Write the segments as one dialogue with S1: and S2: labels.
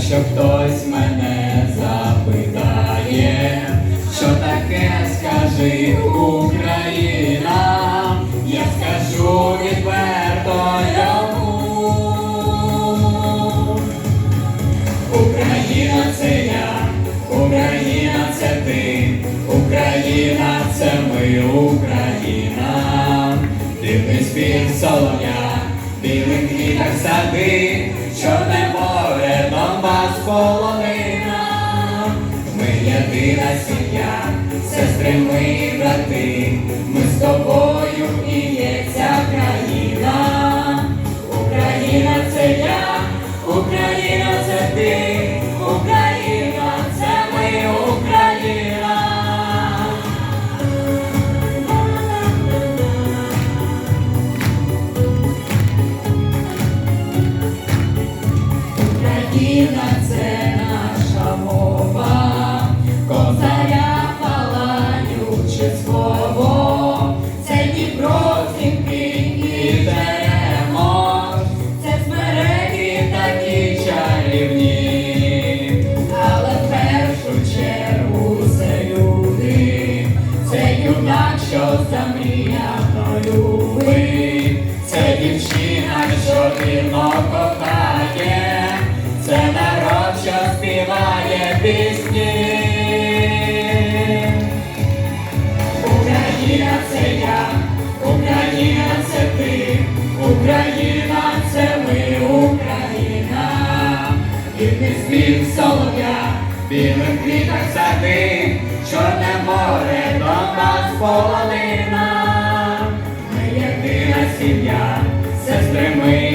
S1: якщо хтось мене запитає, що таке скажи Україна, я скажу відверто йому. Україна це я, Україна це ти, Україна це ми, Україна, дивний спів солов'я, білих квітах сади, чорне море, Донбас, полонина. Ми єдина сім'я, сестри ми брати, ми з тобою і є спів солов'я, білих квітах сади, чорне море, Донбас, полонина. Ми єдина сім'я, сестри ми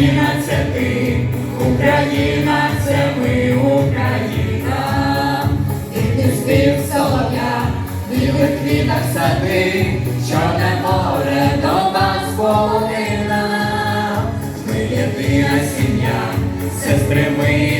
S1: Україна це ти, Україна це ми, Україна, і ти спів солов'я, білих квітах сади, чорне море, Донбас, полонина. Ми єдина сім'я, сестри ми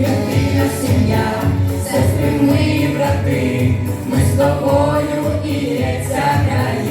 S1: єдина сім'я, сестри, ми брати, ми з тобою і ця країна.